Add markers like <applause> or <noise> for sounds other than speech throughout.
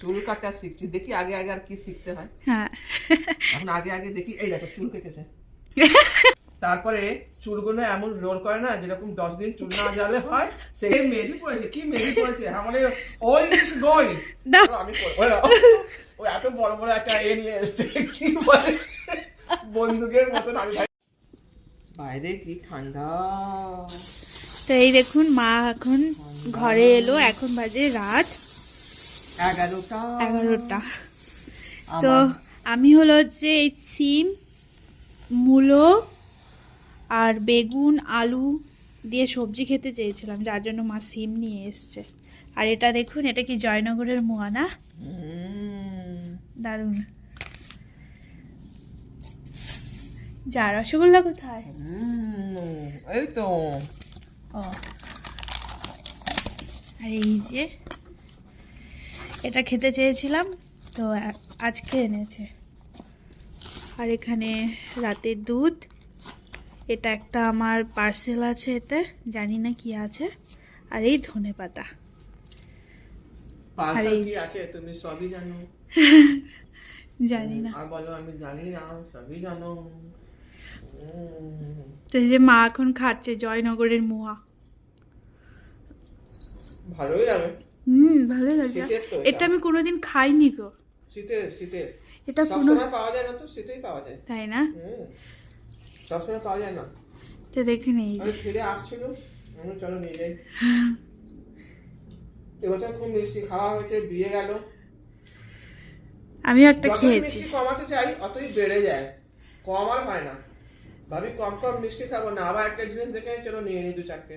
চুল কাটা শিখছি। দেখি আগে আগে আর কি শিখতে হয়। হ্যাঁ। এখন আগে আগে দেখি এই দেখো চুল কেটেছে। তারপরে চুলগুলো এমন রোল করে না যেরকম দশ দিন চুল না জ্বালে হয় সে মেহেদি পড়েছে কি মেহেদি পড়েছে আমাদের ওল্ড ইজ গোল্ড আমি করব না। ও এত বড় বড় একটা এ নিয়ে এসছে কি বলে? বন্দুকের মতন আমি বাইরে কি ঠান্ডা? তো এই দেখুন মা এখন ঘরে এলো এখন বাজে রাত। এগারোটা। তো আমি হলো হচ্ছে এই সিম মূলো আর বেগুন আলু দিয়ে সবজি খেতে চেয়েছিলাম যার জন্য মা সিম নিয়ে এসছে। আর এটা দেখুন এটা কি জয়নগরের মোয়া না দারুণ। যা রসগোল্লা কোথায়? এই তো। আর এই যে এটা খেতে চেয়েছিলাম তো আজকে এনেছে। আর এখানে রাতের দুধ এটা একটা আমার পার্সেল আছে এতে জানি না কি আছে আর এই ধনে পাতা। জানো। <laughs> না। তো যে মা এখন খাচ্ছে জয়নগরের মোয়া। ভালোই লাগে। হুম ভালো লাগে এটা। আমি কোনোদিন খাইনি গো। শীতে শীতে। এটা কোনো পাওয়া যায় না তো শীতেই পাওয়া যায়। তাই না? হুম। সবসময় পাওয়া যায় না। তো দেখে নেই। আমি ফিরে আসছিল আমি চলো নিয়ে যাই। এবছর খুব মিষ্টি খাওয়া হয়েছে বিয়ে গেল। আমিও একটা খেয়েছি। কমাতে চাই অতই বেড়ে যায়। কম আর হয় না। ভাবি কম কম মিষ্টি খাব না। আবার একটা জিনিস দেখে চলো নিয়ে নি দু চারটে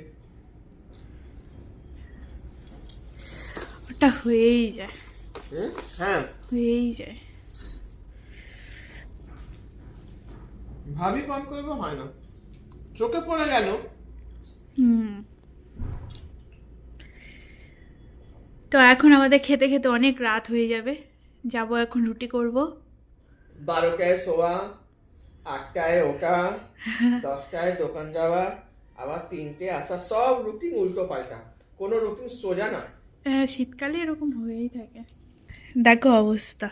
ওটা হয়েই যায়? হ্যাঁ। হয়েই যায়। ভাবি কম করব হয় না। চোখে পড়ে গেল। হুম। তো এখন আমাদের খেতে খেতে অনেক রাত হয়ে যাবে। যাব এখন রুটি করব। বারোটায় শোয়া আটটায় ওটা <laughs> দশটায় দোকান যাওয়া আবার তিনটে আসা সব রুটিন উল্টো পাল্টা। কোনো রুটিন সোজা না। শীতকালে এরকম হয়েই থাকে। দেখো অবস্থা।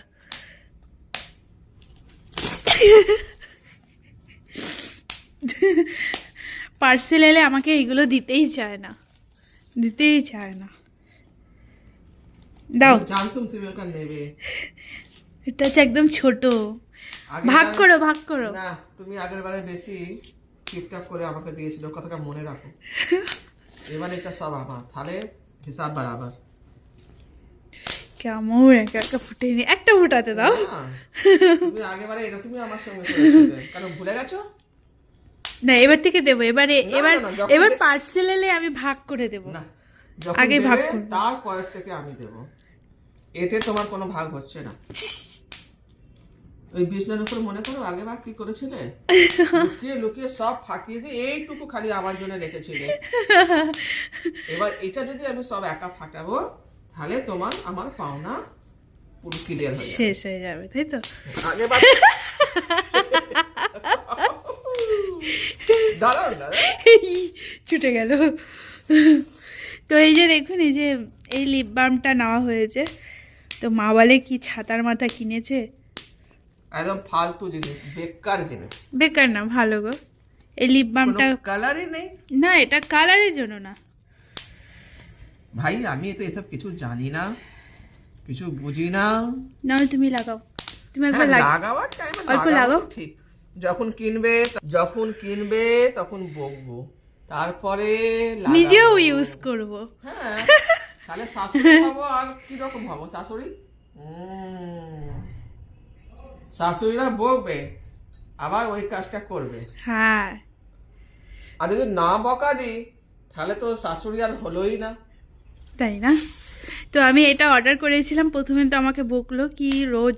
পার্সেল এলে আমাকে এইগুলো দিতেই চায় না। দিতেই চায় না। দাও। তুমি নেবে। এটা হচ্ছে একদম ছোট। ভাগ করো ভাগ করো। না তুমি আগের বারে বেশি টিপটাপ করে আমাকে দিয়েছিল কথাটা মনে রাখো। <laughs> এবার এটা সব আমার। তাহলে হিসাব বরাবর কেমন একা একা ফুটে নি একটা ফুটাতে দাও তুমি আগেবারে এরকমই আমার সঙ্গে করেছিলে কেন ভুলে গেছো না এবার থেকে দেবো এবারে এবার এবার পার্সেল এলে আমি ভাগ করে দেবো না আগে ভাগ। তারপরের থেকে আমি দেবো। এতে তোমার কোনো ভাগ হচ্ছে না। ওই বিছনার উপর মনে করো আগেবার কি করেছিলে? লুকিয়ে লুকিয়ে সব ফাটিয়ে দিয়ে এইটুকু খালি আমার জন্য রেখেছিলে। এবার এটা যদি আমি সব একা ফাটাবো তাহলে তোমার আমার পাওনা পুরো ক্লিয়ার হয়ে শেষ হয়ে যাবে তাই তো? আগেবার <laughs> দাঁড়াও দাঁড়াও। ছুটে গেল। তো এই যে দেখুন এই যে এই লিপ বামটা নেওয়া হয়েছে তো মা বলে কি ছাতার মাথা কিনেছে? একদম ফালতু জিনিস বেকার জিনিস। বেকার না ভালো গো। এই লিপ বামটা কালারই নেই? না এটা কালারের জন্য না। ভাই আমি তো এসব কিছু জানি না কিছু বুঝি না। না তুমি লাগাও। তুমি একবার হ্যাঁ, লাগ লাগাবার টাইমে অল্প লাগাও। ঠিক। যখন কিনবে যখন কিনবে তখন বকবো। তারপরে নিজেও ইউজ করব। হ্যাঁ তাহলে শাশুড়ি হব আর কি রকম হব? শাশুড়ি? উম, শাশুড়িরা বকবে আবার ওই কাজটা করবে। হ্যাঁ। আর যদি না বকা দিই তাহলে তো শাশুড়ি আর হলোই না। তাই না? তো আমি এটা অর্ডার করেছিলাম প্রথমে তো আমাকে বকলো কি রোজ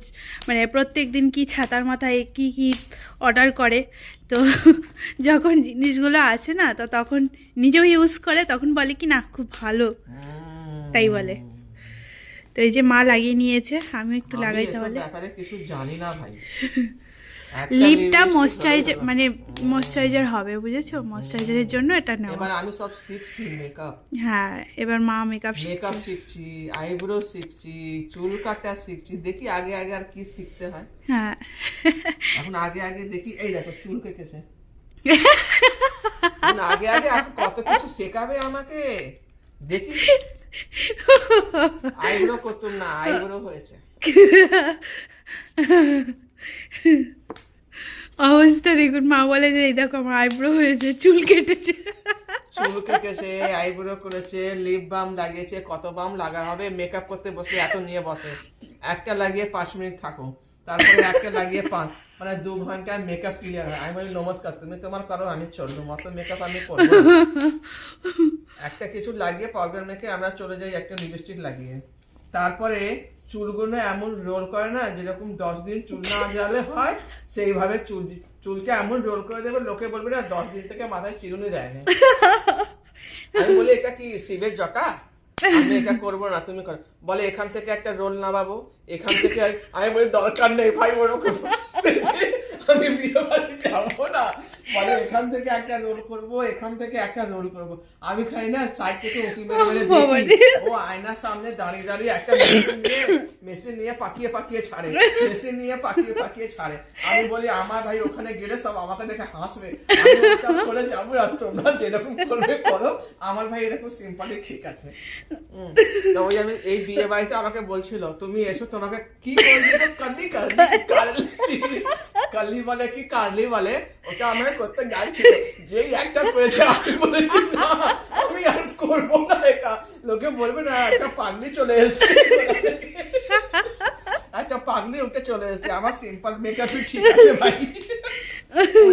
মানে প্রত্যেক দিন কি ছাতার মাথায় কি কি অর্ডার করে। তো <laughs> যখন জিনিসগুলো আসে না তো তখন নিজেও ইউজ করে তখন বলে কি না খুব ভালো। তাই বলে। তো এই যে মা লাগিয়ে নিয়েছে আমি একটু লাগাই তাহলে। ব্যাপারে কিছু জানি না ভাই। <laughs> লিপটা ময়শ্চারাইজার মানে ময়শ্চারাইজার হবে বুঝেছ? ময়শ্চারাইজারের জন্য এটা নেওয়া। এবার আমি সব শিখছি মেকআপ হ্যাঁ এবার মা মেকআপ মেকআপ শিখছি আইব্রো শিখছি চুল কাটা শিখছি দেখি আগে আগে আর কি শিখতে হয়। হ্যাঁ। এখন আগে আগে দেখি এই দেখো চুল কেটেছে। <laughs> আগে আগে কত কিছু শেখাবে আমাকে? দেখি। আইব্রো করতো না আইব্রো হয়েছে। অবস্থা দেখুন মা বলে যে এই দেখো আমার আইব্রো হয়েছে চুল কেটেছে। চুল কেটেছে আইব্রো করেছে লিপ বাম লাগিয়েছে কত বাম লাগা হবে মেকআপ করতে বসলে এত নিয়ে বসে। একটা লাগিয়ে পাঁচ মিনিট থাকো তারপরে একটা লাগিয়ে পাঁচ। মানে দু ঘন্টায় মেকআপ ক্লিয়ার হয়। আমি বলি, নমস্কার, তুমি তোমার করো, আমি চলবো। মতো মেকআপ আমি করব একটা কিছু লাগিয়ে পাউডার মেখে আমরা চলে যাই, একটা লিপস্টিক লাগিয়ে। তারপরে চুলগুলো এমন রোল করে না, যেরকম দশ দিন চুল না জ্বালে হয়, সেইভাবে চুল চুলকে এমন রোল করে দেবে লোকে বলবে না, দশ দিন থেকে মাথায় চিরুনি দেয় না। আমি বলি, এটা কি শিবের জটা? আমি এটা করব না, তুমি করো। বলে, এখান থেকে একটা রোল নামাবো। এখান থেকে আমি বলি, দরকার নেই, ভাই, ওরকম আমি বিয়ে বাড়ি যাব না বলে এখান থেকে একটা রোল করব এখান থেকে একটা রোল করব। আমি খাই না সাইড থেকে উঁকি মেরে মেরে দেখি। ও আয়নার সামনে দাঁড়িয়ে দাঁড়িয়ে একটা মেশিন নিয়ে মেশিন নিয়ে পাকিয়ে পাকিয়ে ছাড়ে মেশিন নিয়ে পাকিয়ে পাকিয়ে ছাড়ে। আমি বলি আমার ভাই ওখানে গেলে সব আমাকে দেখে হাসবে। আমি করে যাব আর তোমরা যেরকম করবে করো। আমার ভাই এরকম সিম্পালি ঠিক আছে। তো ওই আমি এই বিয়ে বাড়িতে আমাকে বলছিল তুমি এসো তোমাকে কি করবি? তো কালি কালি কালি বলে কি কার্লি বলে ওটা আমরা করতে যাচ্ছিল যেই একটা করেছে, আমি বলেছি, না, আমি আর করব না এটা। লোকে বলবে, না, একটা পাগলি চলে এসেছে। একটা পাগলি উঠে চলে এসেছে। আমার সিম্পল মেকআপই ঠিক আছে ভাই।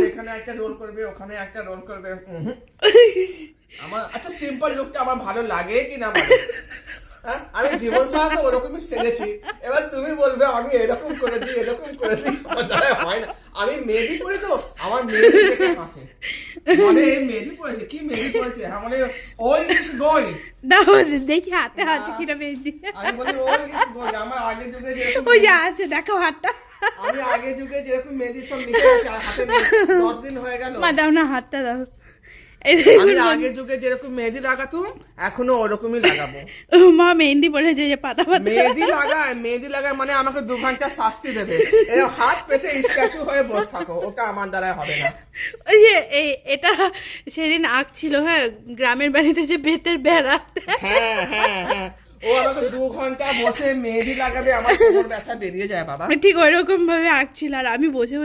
এখানে একটা রোল করবে, ওখানে একটা রোল করবে। আমার আচ্ছা সিম্পল লুকটা আমার ভালো লাগে কি না? আমি জীবন সাথে ওরকমই সেরেছি এবার তুমি বলবে আমি এরকম করে দিই এরকম করে দিই। হয় না। আমি মেহেদি করি তো আমার মেহেদি দেখে হাসে। মেহেদি পড়েছে? কি মেহেদি পড়েছে? আমার ওল ইজ গোল্ড। দাও দেখি হাতে আছে কিনা মেহেদি। আমি বলি ওল ইজ গোল্ড। আমার আগে যুগে যেরকম ওই যে আছে দেখো হাতটা। আমি আগে যুগে যেরকম মেহেদি সব লিখে গেছি হাতে নেই। দশ দিন হয়ে গেল। মা দাও না হাতটা দাও। আমি দেখুন যুগে যেরকম মেহেদি লাগাতুম এখনও ওরকমই লাগাবো। মা পড়েছে যে পাতা পাতা। মেহেদি লাগায় মেহেদি লাগায় মানে আমাকে দু ঘণ্টা শাস্তি দেবে। হাত পেতে স্ট্যাচু হয়ে বসে থাকো ওটা আমার দ্বারা হবে না। ওই যে এই এটা সেদিন আঁকছিল হ্যাঁ গ্রামের বাড়িতে যে বেতের বেড়া। হ্যাঁ হ্যাঁ হ্যাঁ। ও আমাকে দু ঘণ্টা বসে মেহেদি লাগাবে আমার কোমর ব্যথা বেরিয়ে যায় বাবা। ঠিক ওইরকম ভাবে আঁকছিল আর আমি বসে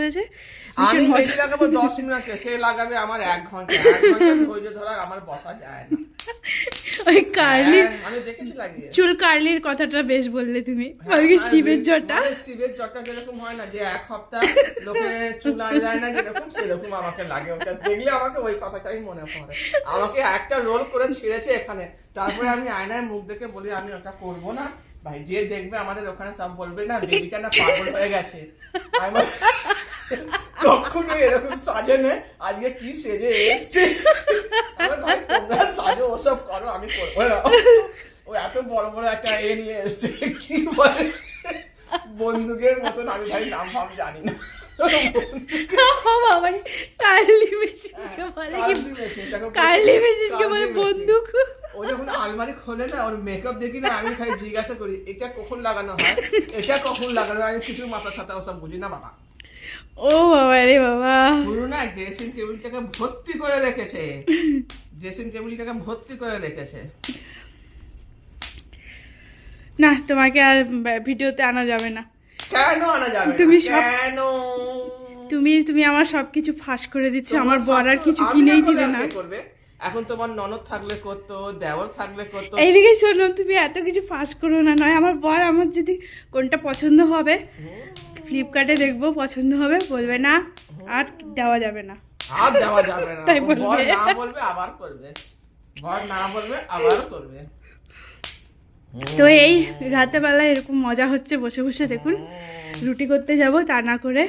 আমি মেহেদি লাগাবো দশ মিনিট সে লাগাবে আমার এক ঘণ্টা এক ঘণ্টা ধৈর্য ধরার আমার বসা যায় না। <laughs> ওই কার্লির হ্যাঁ, চুল কার্লির কথাটা বেশ বললে তুমি। ওই শিবের জটা? মানে শিবের জটা যেরকম হয় না যে এক সপ্তাহ লোকে চুল না যেরকম সেরকম আমাকে লাগে। ওটা দেখলে আমাকে ওই কথাটাই মনে পড়ে। আমাকে একটা রোল করে ছিঁড়েছে এখানে। তারপরে আমি আয়নায় মুখ দেখে বলি আমি ওটা করব না। ভাই যে দেখবে আমাদের ওখানে সব বলবে না বেবিকা না পাগল হয়ে গেছে। এরকম সাজে আজকে কি সেজে এসছে? ভাই তোমরা সাজো ওসব করো আমি করব ও এত বড় বড় একটা এ নিয়ে এসছে কি বলে? বন্দুকের মতন আমি ভাই নাম ভাব জানি না। বাবা কার্লি মেশিনকে বলে কি কার্লি মেশিন, দেখো, কার্লি মেশিনকে বলে বন্দুক। ও যখন আলমারি খোলে না ওর মেকআপ দেখি না আমি খালি জিজ্ঞাসা করি এটা কখন লাগানো হয়? এটা কখন লাগানো হয়? আমি কিছু মাথা ছাতা ওসব বুঝি না বাবা। ও বাবা রে বাবা। পুরো না ড্রেসিং টেবিলটাকে ভর্তি করে রেখেছে। ড্রেসিং টেবিলটাকে ভর্তি করে রেখেছে। না তোমাকে আর ভিডিওতে আনা যাবে না। কেন আনা যাবে তুমি কেন? তুমি তুমি আমার সবকিছু ফাঁস করে দিচ্ছ আমার বর আর কিছু কিনেই দিবে না। করবে? এখন তোমার ননদ থাকলে করতো দেওর থাকলে করতো। এইদিকে শোনো তুমি এত কিছু ফাঁস করো না নয় আমার বর আমার যদি কোনটা পছন্দ হবে ফ্লিপকার্টে দেখব পছন্দ হবে বলবে না আর দেওয়া যাবে না। আর দেওয়া যাবে না। তাই বলবে। না বলবে আবার করবে। বর না বলবে আবার করবে। তো এই রাতে বেলা এরকম মজা হচ্ছে বসে বসে দেখুন। রুটি করতে যাব তা না করে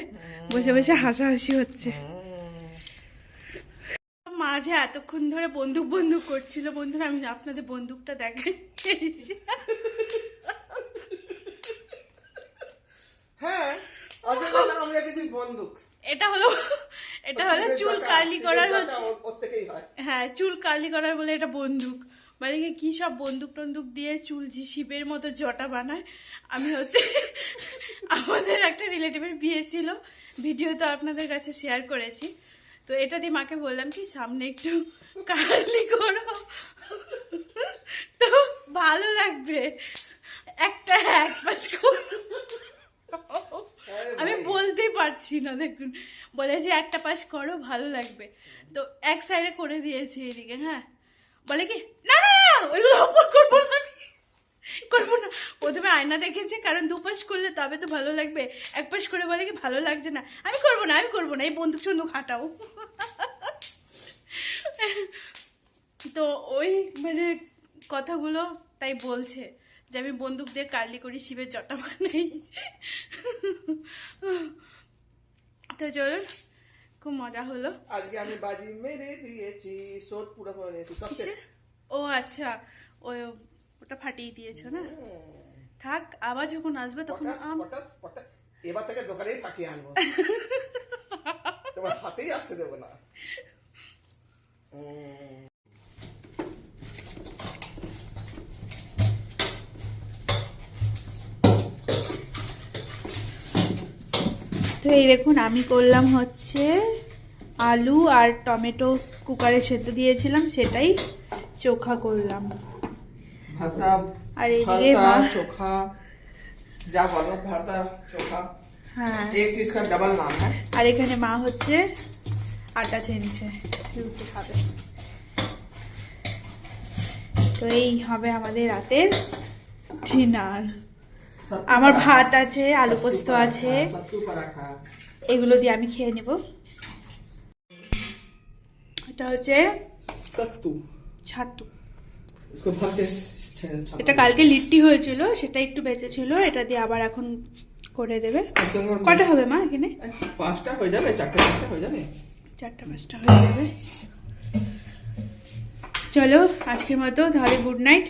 বসে বসে হাসাহাসি হচ্ছে। মাঝে এতক্ষণ ধরে বন্দুক বন্দুক করছিল। বন্ধুরা আমি আপনাদের বন্দুকটা দেখাই। হ্যাঁ আমরা কিছু বন্দুক। এটা হলো এটা হলো চুল কার্লি করার হচ্ছে। হয়। চুল কার্লি করার বলে এটা বন্দুক। মানে কি সব বন্দুক টন্দুক দিয়ে চুল শিপের মতো জটা বানায়? আমি হচ্ছে আমাদের একটা রিলেটিভের বিয়ে ছিল। ভিডিও তো আপনাদের কাছে শেয়ার করেছি। তো এটা দিয়ে মাকে বললাম কি সামনে একটু কার্লি করো। তো ভালো লাগবে। একটা এক পাশ করো <laughs> আমি বলতেই পারছি না, দেখুন। বলে যে একটা পাশ করো, ভালো লাগবে। তো এক সাইডে করে দিয়েছি এদিকে হ্যাঁ। বলে কি, না না ওইগুলো অপর করব না করব না। প্রথমে আয়না দেখেছে, কারণ দুপাশ করলে তবে তো ভালো লাগবে। এক পাশ করে বলে কি, ভালো লাগছে না। আমি করব না, আমি করব না, এই বন্দুক সন্দুক হাঁটাও। তো ওই মানে কথাগুলো তাই বলছে। যে আমি বন্দুক দিয়ে কার্লি করি শিবের জটা বানাই। তো চলুন খুব মজা হলো। আজকে আমি বাজি মেরে দিয়েছি শোধ পুরো করে শেষ। ও আচ্ছা ওই ওটা ফাটিয়ে দিয়েছ না? থাক আবার যখন আসবে তখন আম। এবার থেকে দোকানে পাঠিয়ে আনব। <laughs> তোমার হাতেই আসতে দেবো না। তো এই দেখুন আমি করলাম হচ্ছে আলু আর টমেটো কুকারে সেদ্ধ দিয়েছিলাম সেটাই চোখা করলাম। আর হ্যাঁ।, হ্যাঁ। আর এখানে মা হচ্ছে আটা চেনছে তো এই হবে আমাদের রাতের ডিনার। আমার ভাত আছে আলু পোস্ত আছে। এগুলো দিয়ে আমি খেয়ে নেব। এটা হচ্ছে সত্তু। ছাতু। এটা কালকে লিট্টি হয়েছিল সেটা একটু বেঁচে ছিল এটা দিয়ে আবার এখন করে দেবে। কটা হবে মা এখানে? পাঁচটা হয়ে যাবে চারটা পাঁচটা হয়ে যাবে। চারটা পাঁচটা হয়ে যাবে। চলো আজকের মতো তাহলে গুড নাইট